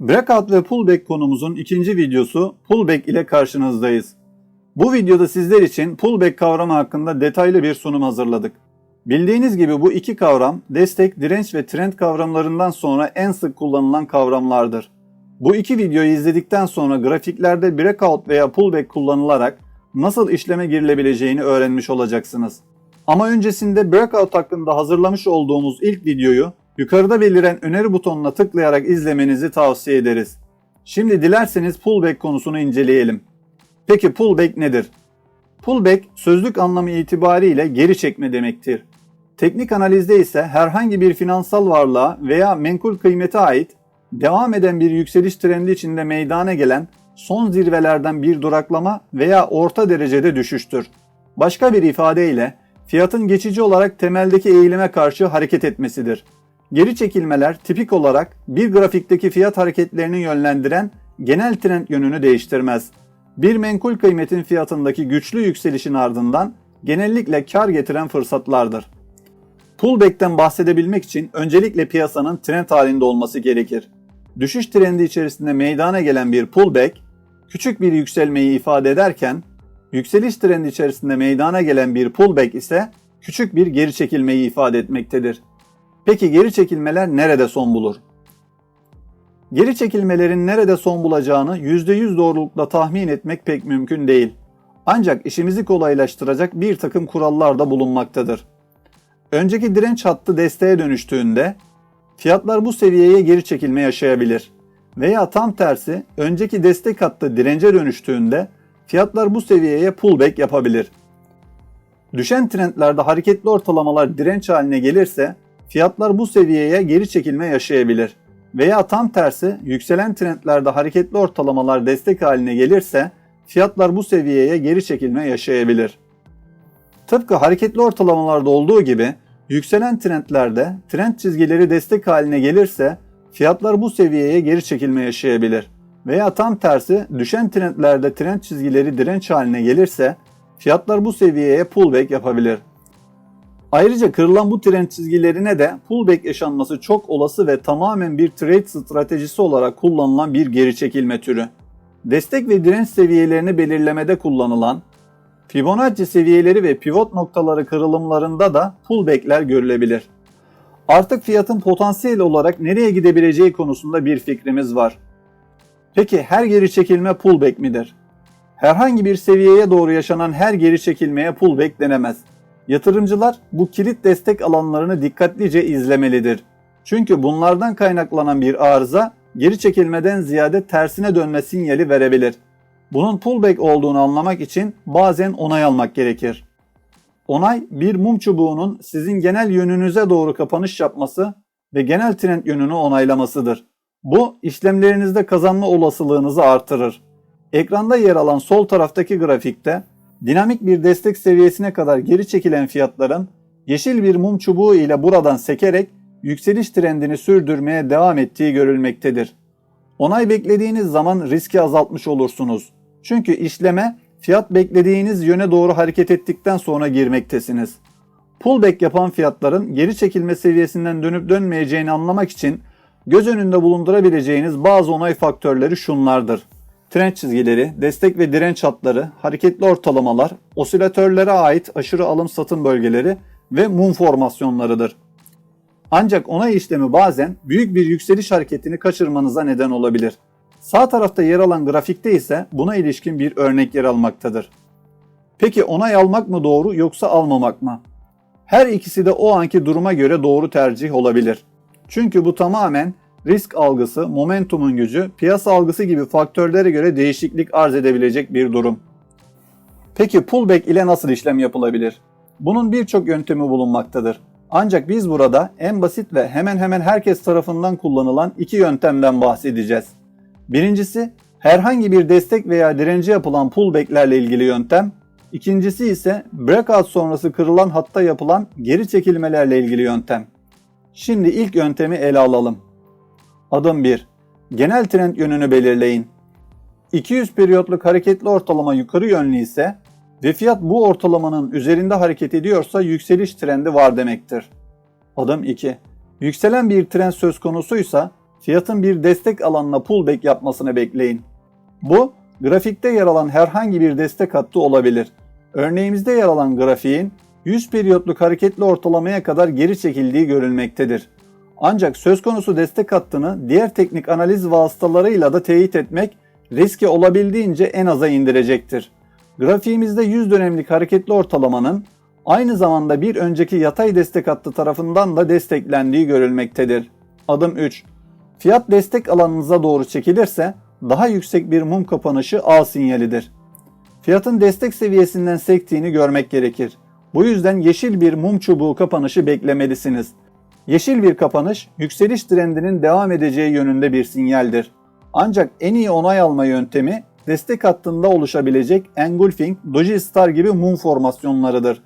Breakout ve pullback konumuzun ikinci videosu pullback ile karşınızdayız. Bu videoda sizler için pullback kavramı hakkında detaylı bir sunum hazırladık. Bildiğiniz gibi bu iki kavram destek, direnç ve trend kavramlarından sonra en sık kullanılan kavramlardır. Bu iki videoyu izledikten sonra grafiklerde breakout veya pullback kullanılarak nasıl işleme girilebileceğini öğrenmiş olacaksınız. Ama öncesinde breakout hakkında hazırlamış olduğumuz ilk videoyu yukarıda beliren öneri butonuna tıklayarak izlemenizi tavsiye ederiz. Şimdi dilerseniz pullback konusunu inceleyelim. Peki pullback nedir? Pullback sözlük anlamı itibariyle geri çekme demektir. Teknik analizde ise herhangi bir finansal varlığa veya menkul kıymete ait devam eden bir yükseliş trendi içinde meydana gelen son zirvelerden bir duraklama veya orta derecede düşüştür. Başka bir ifadeyle fiyatın geçici olarak temeldeki eğilime karşı hareket etmesidir. Geri çekilmeler tipik olarak bir grafikteki fiyat hareketlerini yönlendiren genel trend yönünü değiştirmez. Bir menkul kıymetin fiyatındaki güçlü yükselişin ardından genellikle kar getiren fırsatlardır. Pullback'ten bahsedebilmek için öncelikle piyasanın trend halinde olması gerekir. Düşüş trendi içerisinde meydana gelen bir pullback, küçük bir yükselmeyi ifade ederken, yükseliş trendi içerisinde meydana gelen bir pullback ise küçük bir geri çekilmeyi ifade etmektedir. Peki geri çekilmeler nerede son bulur? Geri çekilmelerin nerede son bulacağını %100 doğrulukla tahmin etmek pek mümkün değil. Ancak işimizi kolaylaştıracak bir takım kurallar da bulunmaktadır. Önceki direnç hattı desteğe dönüştüğünde fiyatlar bu seviyeye geri çekilme yaşayabilir. Veya tam tersi önceki destek hattı dirence dönüştüğünde fiyatlar bu seviyeye pullback yapabilir. Düşen trendlerde hareketli ortalamalar direnç haline gelirse fiyatlar bu seviyeye geri çekilme yaşayabilir. Veya tam tersi yükselen trendlerde hareketli ortalamalar destek haline gelirse fiyatlar bu seviyeye geri çekilme yaşayabilir. Tıpkı hareketli ortalamalarda olduğu gibi yükselen trendlerde trend çizgileri destek haline gelirse fiyatlar bu seviyeye geri çekilme yaşayabilir. Veya tam tersi düşen trendlerde trend çizgileri direnç haline gelirse fiyatlar bu seviyeye pullback yapabilir. Ayrıca kırılan bu trend çizgilerine de pullback yaşanması çok olası ve tamamen bir trade stratejisi olarak kullanılan bir geri çekilme türü. Destek ve direnç seviyelerini belirlemede kullanılan Fibonacci seviyeleri ve pivot noktaları kırılımlarında da pullback'ler görülebilir. Artık fiyatın potansiyel olarak nereye gidebileceği konusunda bir fikrimiz var. Peki her geri çekilme pullback midir? Herhangi bir seviyeye doğru yaşanan her geri çekilmeye pullback denemez. Yatırımcılar bu kilit destek alanlarını dikkatlice izlemelidir. Çünkü bunlardan kaynaklanan bir arıza geri çekilmeden ziyade tersine dönme sinyali verebilir. Bunun pullback olduğunu anlamak için bazen onay almak gerekir. Onay bir mum çubuğunun sizin genel yönünüze doğru kapanış yapması ve genel trend yönünü onaylamasıdır. Bu işlemlerinizde kazanma olasılığınızı artırır. Ekranda yer alan sol taraftaki grafikte dinamik bir destek seviyesine kadar geri çekilen fiyatların yeşil bir mum çubuğu ile buradan sekerek yükseliş trendini sürdürmeye devam ettiği görülmektedir. Onay beklediğiniz zaman riski azaltmış olursunuz. Çünkü işleme fiyat beklediğiniz yöne doğru hareket ettikten sonra girmektesiniz. Pullback yapan fiyatların geri çekilme seviyesinden dönüp dönmeyeceğini anlamak için göz önünde bulundurabileceğiniz bazı onay faktörleri şunlardır. Trend çizgileri, destek ve direnç hatları, hareketli ortalamalar, osilatörlere ait aşırı alım satım bölgeleri ve mum formasyonlarıdır. Ancak onay işlemi bazen büyük bir yükseliş hareketini kaçırmanıza neden olabilir. Sağ tarafta yer alan grafikte ise buna ilişkin bir örnek yer almaktadır. Peki onay almak mı doğru yoksa almamak mı? Her ikisi de o anki duruma göre doğru tercih olabilir. Çünkü bu tamamen risk algısı, momentumun gücü, piyasa algısı gibi faktörlere göre değişiklik arz edebilecek bir durum. Peki pullback ile nasıl işlem yapılabilir? Bunun birçok yöntemi bulunmaktadır. Ancak biz burada en basit ve hemen hemen herkes tarafından kullanılan iki yöntemden bahsedeceğiz. Birincisi herhangi bir destek veya dirence yapılan pullback'lerle ilgili yöntem. İkincisi ise breakout sonrası kırılan hatta yapılan geri çekilmelerle ilgili yöntem. Şimdi ilk yöntemi ele alalım. Adım 1. Genel trend yönünü belirleyin. 200 periyotluk hareketli ortalama yukarı yönlü ise ve fiyat bu ortalamanın üzerinde hareket ediyorsa yükseliş trendi var demektir. Adım 2. Yükselen bir trend söz konusuysa fiyatın bir destek alanına pullback yapmasını bekleyin. Bu grafikte yer alan herhangi bir destek hattı olabilir. Örneğimizde yer alan grafiğin 100 periyotluk hareketli ortalamaya kadar geri çekildiği görülmektedir. Ancak söz konusu destek hattını diğer teknik analiz vasıtalarıyla da teyit etmek riski olabildiğince en aza indirecektir. Grafiğimizde 100 dönemlik hareketli ortalamanın aynı zamanda bir önceki yatay destek hattı tarafından da desteklendiği görülmektedir. Adım 3. Fiyat destek alanınıza doğru çekilirse daha yüksek bir mum kapanışı A sinyalidir. Fiyatın destek seviyesinden sektiğini görmek gerekir. Bu yüzden yeşil bir mum çubuğu kapanışı beklemelisiniz. Yeşil bir kapanış yükseliş trendinin devam edeceği yönünde bir sinyaldir. Ancak en iyi onay alma yöntemi destek hattında oluşabilecek engulfing, doji star gibi mum formasyonlarıdır.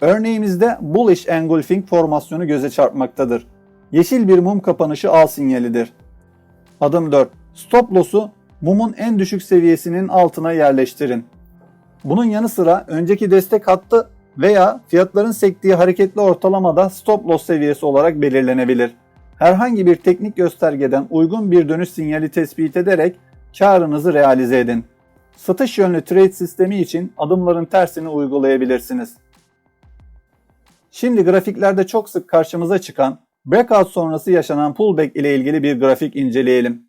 Örneğimizde bullish engulfing formasyonu göze çarpmaktadır. Yeşil bir mum kapanışı A sinyalidir. Adım 4. Stop loss'u mumun en düşük seviyesinin altına yerleştirin. Bunun yanı sıra önceki destek hattı veya fiyatların sektiği hareketli ortalamada stop loss seviyesi olarak belirlenebilir. Herhangi bir teknik göstergeden uygun bir dönüş sinyali tespit ederek karınızı realize edin. Satış yönlü trade sistemi için adımların tersini uygulayabilirsiniz. Şimdi grafiklerde çok sık karşımıza çıkan breakout sonrası yaşanan pullback ile ilgili bir grafik inceleyelim.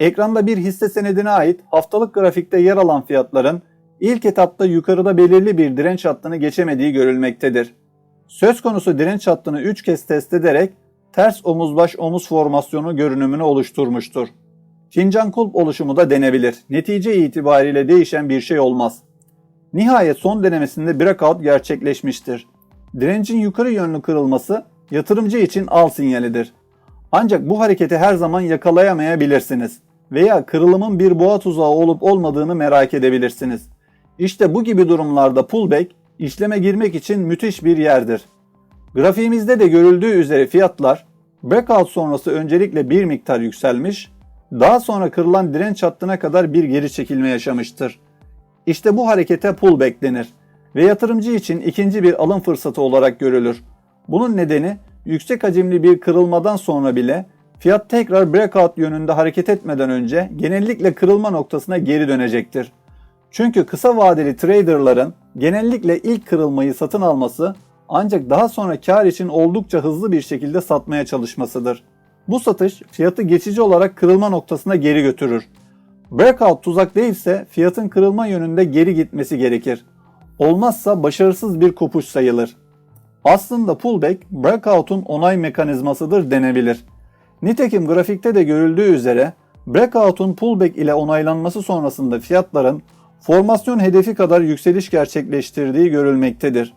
Ekranda bir hisse senedine ait haftalık grafikte yer alan fiyatların ilk etapta yukarıda belirli bir direnç hattını geçemediği görülmektedir. Söz konusu direnç hattını 3 kez test ederek ters omuz baş omuz formasyonu görünümünü oluşturmuştur. Fincan kulp oluşumu da denebilir. Netice itibariyle değişen bir şey olmaz. Nihayet son denemesinde breakout gerçekleşmiştir. Direncin yukarı yönlü kırılması yatırımcı için al sinyalidir. Ancak bu hareketi her zaman yakalayamayabilirsiniz veya kırılımın bir boğa tuzağı olup olmadığını merak edebilirsiniz. İşte bu gibi durumlarda pullback işleme girmek için müthiş bir yerdir. Grafiğimizde de görüldüğü üzere fiyatlar breakout sonrası öncelikle bir miktar yükselmiş, daha sonra kırılan direnç hattına kadar bir geri çekilme yaşamıştır. İşte bu harekete pullback denir ve yatırımcı için ikinci bir alım fırsatı olarak görülür. Bunun nedeni yüksek hacimli bir kırılmadan sonra bile fiyat tekrar breakout yönünde hareket etmeden önce genellikle kırılma noktasına geri dönecektir. Çünkü kısa vadeli traderların genellikle ilk kırılmayı satın alması ancak daha sonra kar için oldukça hızlı bir şekilde satmaya çalışmasıdır. Bu satış fiyatı geçici olarak kırılma noktasına geri götürür. Breakout tuzak değilse fiyatın kırılma yönünde geri gitmesi gerekir. Olmazsa başarısız bir kopuş sayılır. Aslında pullback breakout'un onay mekanizmasıdır denebilir. Nitekim grafikte de görüldüğü üzere breakout'un pullback ile onaylanması sonrasında fiyatların formasyon hedefi kadar yükseliş gerçekleştirdiği görülmektedir.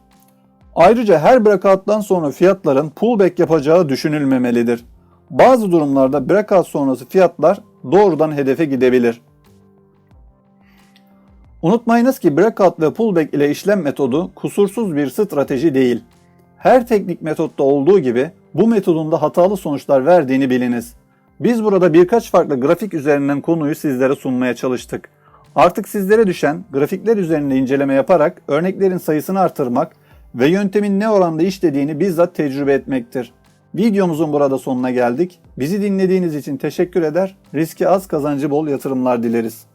Ayrıca her breakout'tan sonra fiyatların pullback yapacağı düşünülmemelidir. Bazı durumlarda breakout sonrası fiyatlar doğrudan hedefe gidebilir. Unutmayınız ki breakout ve pullback ile işlem metodu kusursuz bir strateji değil. Her teknik metotta olduğu gibi bu metodun da hatalı sonuçlar verdiğini biliniz. Biz burada birkaç farklı grafik üzerinden konuyu sizlere sunmaya çalıştık. Artık sizlere düşen grafikler üzerinde inceleme yaparak örneklerin sayısını artırmak ve yöntemin ne oranda işlediğini bizzat tecrübe etmektir. Videomuzun burada sonuna geldik. Bizi dinlediğiniz için teşekkür eder, riski az kazancı bol yatırımlar dileriz.